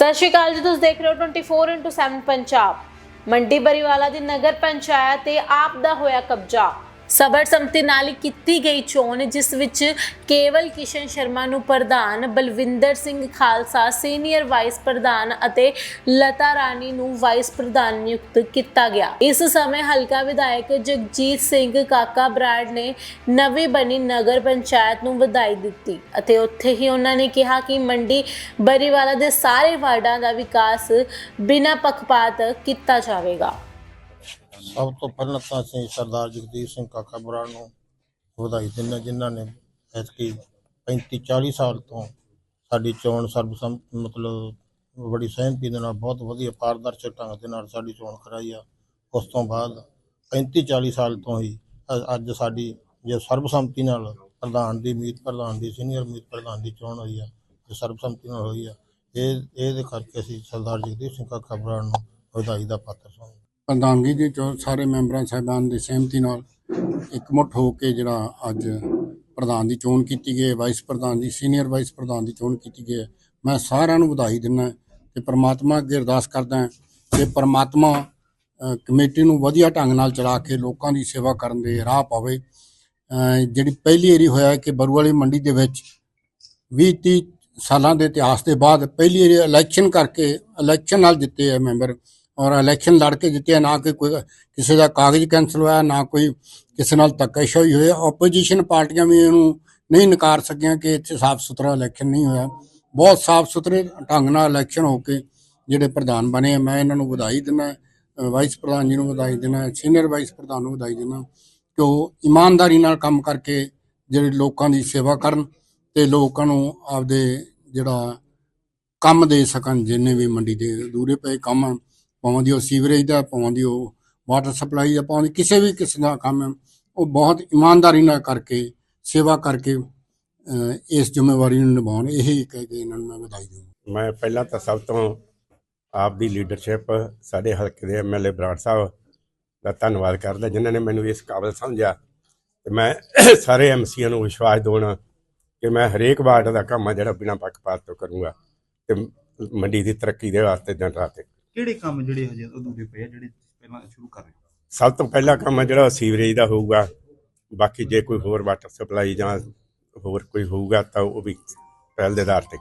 ਸਤਿ ਸ਼੍ਰੀ ਅਕਾਲ ਜੀ, ਤੁਸੀਂ ਦੇਖ ਰਹੇ ਹੋ 24/7 ਪੰਜਾਬ। ਮੰਡੀ ਬਰੀਵਾਲਾ ਦੀ ਨਗਰ ਪੰਚਾਇਤ ਤੇ ਆਪ ਦਾ ਹੋਇਆ ਕਬਜ਼ਾ। ਸਬਰ ਸੰਮਤੀ ਨਾਲ ਹੀ ਕੀਤੀ ਗਈ ਚੋਣ, ਜਿਸ ਵਿੱਚ ਕੇਵਲ ਕਿਸ਼ਨ ਸ਼ਰਮਾ ਨੂੰ ਪ੍ਰਧਾਨ, ਬਲਵਿੰਦਰ ਸਿੰਘ ਖਾਲਸਾ, ਸੀਨੀਅਰ ਵਾਈਸ ਪ੍ਰਧਾਨ ਅਤੇ ਲਤਾ ਰਾਣੀ ਨੂੰ ਵਾਈਸ ਪ੍ਰਧਾਨ ਨਿਯੁਕਤ ਕੀਤਾ ਗਿਆ। ਇਸ ਸਮੇਂ ਹਲਕਾ ਵਿਧਾਇਕ ਜਗਜੀਤ ਸਿੰਘ ਕਾਕਾ ਬਰਾੜ ਨੇ ਨਵੀਂ ਬਣੀ ਨਗਰ ਪੰਚਾਇਤ ਨੂੰ ਵਧਾਈ ਦਿੱਤੀ ਅਤੇ ਉੱਥੇ ਹੀ ਉਹਨਾਂ ਨੇ ਕਿਹਾ ਕਿ ਮੰਡੀ ਬਰੀਵਾਲਾ ਦੇ ਸਾਰੇ ਵਾਰਡਾਂ ਦਾ ਵਿਕਾਸ ਬਿਨਾਂ ਪੱਖਪਾਤ ਕੀਤਾ ਜਾਵੇਗਾ। ਸਭ ਤੋਂ ਪਹਿਲਾਂ ਤਾਂ ਅਸੀਂ ਸਰਦਾਰ ਜਗਦੀਪ ਸਿੰਘ ਕਾਕਾ ਬਰਾੜ ਨੂੰ ਵਧਾਈ ਦਿੰਦੇ ਹਾਂ, ਜਿਨ੍ਹਾਂ ਨੇ ਐਤਕੀ 35 40 ਸਾਲ ਤੋਂ ਸਾਡੀ ਚੋਣ ਸਰਬਸੰਮਤ ਮਤਲਬ ਬੜੀ ਸਹਿਮਤੀ ਦੇ ਨਾਲ ਬਹੁਤ ਵਧੀਆ ਪਾਰਦਰਸ਼ਕ ਢੰਗ ਦੇ ਨਾਲ ਸਾਡੀ ਚੋਣ ਕਰਾਈ ਆ ਉਸ ਤੋਂ ਬਾਅਦ 35 40 ਸਾਲ ਤੋਂ ਹੀ ਅ- ਅੱਜ ਸਾਡੀ ਜੇ ਸਰਬਸੰਮਤੀ ਨਾਲ ਪ੍ਰਧਾਨ ਦੀ ਮੀਤ ਪ੍ਰਧਾਨ ਦੀ ਸੀਨੀਅਰ ਮੀਤ ਪ੍ਰਧਾਨ ਦੀ ਚੋਣ ਹੋਈ ਆ ਤੇ ਸਰਬਸੰਮਤੀ ਨਾਲ ਹੋਈ ਆ ਇਹ ਇਹਦੇ ਕਰਕੇ ਅਸੀਂ ਸਰਦਾਰ ਜਗਦੀਪ ਸਿੰਘ ਕਾਕਾ ਬਰਾੜ ਨੂੰ ਵਧਾਈ ਦਾ ਪਾਤਰ ਸਮਝਦੇ ਹਾਂ। ਪ੍ਰਧਾਨਗੀ ਦੀ ਚੋਣ ਸਾਰੇ ਮੈਂਬਰਾਂ, ਸਾਹਿਬਾਨ ਦੀ ਸਹਿਮਤੀ ਨਾਲ ਇਕਮੁੱਠ ਹੋ ਕੇ ਜਿਹੜਾ ਅੱਜ ਪ੍ਰਧਾਨ ਦੀ ਚੋਣ ਕੀਤੀ ਗਈ ਹੈ ਵਾਈਸ ਪ੍ਰਧਾਨ ਦੀ ਸੀਨੀਅਰ ਵਾਈਸ ਪ੍ਰਧਾਨ ਦੀ ਚੋਣ ਕੀਤੀ ਗਈ ਹੈ। ਮੈਂ ਸਾਰਿਆਂ ਨੂੰ ਵਧਾਈ ਦਿੰਦਾ ਤੇ ਪ੍ਰਮਾਤਮਾ ਅੱਗੇ ਅਰਦਾਸ ਕਰਦਾ ਕਿ ਪ੍ਰਮਾਤਮਾ ਕਮੇਟੀ ਨੂੰ ਵਧੀਆ ਢੰਗ ਨਾਲ ਚਲਾ ਕੇ ਲੋਕਾਂ ਦੀ ਸੇਵਾ ਕਰਨ ਦੇ ਰਾਹ ਪਾਵੇ। ਜਿਹੜੀ ਪਹਿਲੀ ਏਰੀ ਹੋਇਆ ਕਿ ਬਰੂ ਵਾਲੀ ਮੰਡੀ ਦੇ ਵਿੱਚ 20 30 ਸਾਲਾਂ ਦੇ ਇਤਿਹਾਸ ਦੇ ਬਾਅਦ ਪਹਿਲੀ ਏਰੀ ਇਲੈਕਸ਼ਨ ਕਰਕੇ ਇਲੈਕਸ਼ਨ ਨਾਲ ਜਿੱਤੇ ਹੈ ਮੈਂਬਰ। ਔਰ ਇਲੈਕਸ਼ਨ ਲੜ ਕੇ ਜਿੱਤਿਆ ਨਾ ਕਿ ਕੋਈ ਕਿਸੇ ਦਾ ਕਾਗਜ਼ ਕੈਂਸਲ ਹੋਇਆ, ਨਾ ਕੋਈ ਕਿਸੇ ਨਾਲ ਧੱਕੇਸ਼ਾਹੀ ਹੋਈ ਆਪੋਜੀਸ਼ਨ ਪਾਰਟੀਆਂ ਵੀ ਇਹਨੂੰ ਨਹੀਂ ਨਕਾਰ ਸਕੀਆਂ ਕਿ ਇੱਥੇ ਸਾਫ਼ ਸੁਥਰਾ ਇਲੈਕਸ਼ਨ ਨਹੀਂ ਹੋਇਆ। ਬਹੁਤ ਸਾਫ਼ ਸੁਥਰੇ ਢੰਗ ਨਾਲ ਇਲੈਕਸ਼ਨ ਹੋ ਕੇ ਜਿਹੜੇ ਪ੍ਰਧਾਨ ਬਣੇ ਆ, ਮੈਂ ਇਹਨਾਂ ਨੂੰ ਵਧਾਈ ਦਿੰਦਾ ਵਾਈਸ ਪ੍ਰਧਾਨ ਜੀ ਨੂੰ ਵਧਾਈ ਦਿੰਦਾ ਸੀਨੀਅਰ ਵਾਈਸ ਪ੍ਰਧਾਨ ਨੂੰ ਵਧਾਈ ਦਿੰਦਾ ਕਿ ਉਹ ਇਮਾਨਦਾਰੀ ਨਾਲ ਕੰਮ ਕਰਕੇ ਜਿਹੜੇ ਲੋਕਾਂ ਦੀ ਸੇਵਾ ਕਰਨ ਤੇ ਲੋਕਾਂ ਨੂੰ ਆਪਦੇ ਜਿਹੜਾ ਕੰਮ ਦੇ ਸਕਣ, ਜਿੰਨੇ ਵੀ ਮੰਡੀ ਦੇ ਦੂਰੇ ਪਏ ਕੰਮ ਭਾਵੇਂ ਦੀ ਉਹ ਸੀਵਰੇਜ ਦਾ ਭਾਵੇਂ ਦੀ ਉਹ ਵਾਟਰ ਸਪਲਾਈ ਦਾ ਭਾਵੇਂ ਕਿਸੇ ਵੀ ਕਿਸਮ ਦਾ ਕੰਮ ਹੈ, ਉਹ ਬਹੁਤ ਇਮਾਨਦਾਰੀ ਨਾਲ ਕਰਕੇ ਸੇਵਾ ਕਰਕੇ ਇਸ ਜ਼ਿੰਮੇਵਾਰੀ ਨੂੰ ਨਿਭਾਉਣ ਇਹ ਕਹਿ ਕੇ ਇਹਨਾਂ ਨੂੰ ਮੈਂ ਵਧਾਈ ਦਿੰਦਾ। ਮੈਂ ਪਹਿਲਾਂ ਤਾਂ ਸਭ ਤੋਂ ਆਪ ਦੀ ਲੀਡਰਸ਼ਿਪ ਸਾਡੇ ਹਲਕੇ ਦੇ ਐਮਐਲਏ ਬਰਾੜ ਸਾਹਿਬ ਦਾ ਧੰਨਵਾਦ ਕਰਦਾ ਜਿਨ੍ਹਾਂ ਨੇ ਮੈਨੂੰ ਇਸ ਕਾਬਲ ਸਮਝਿਆ। ਤੇ ਮੈਂ ਸਾਰੇ ਐਮਸੀਆਂ ਨੂੰ ਵਿਸ਼ਵਾਸ ਦੇਣਾ ਕਿ ਮੈਂ ਹਰੇਕ ਵਾਰਡ ਦਾ ਕੰਮ ਆ ਜਿਹੜਾ ਬਿਨਾਂ ਪੱਖਪਾਤ ਤੋਂ ਕਰੂੰਗਾ ਤੇ ਮੰਡੀ ਦੀ ਤਰੱਕੀ ਦੇ ਵਾਸਤੇ ਦਿਨ ਰਾਤ ਕਿਹੜੇ ਕੰਮ ਜਿਹੜੇ ਹਜੇ ਅਧੂਰੇ ਪਏ ਆ, ਜਿਹੜੇ ਤੁਸੀਂ ਪਹਿਲਾਂ ਸ਼ੁਰੂ ਕਰ ਰਹੇ ਹੋ? ਸਭ ਤੋਂ ਪਹਿਲਾ ਕੰਮ ਆ ਜਿਹੜਾ ਉਹ ਸੀਵਰੇਜ ਦਾ ਹੋਊਗਾ, ਬਾਕੀ ਜੇ ਕੋਈ ਹੋਰ ਵਾਟਰ ਸਪਲਾਈ ਜਾਂ ਹੋਰ ਕੋਈ ਹੋਊਗਾ ਤਾਂ ਉਹ ਵੀ ਪਹਿਲ ਦੇ ਆਧਾਰ ਤੇ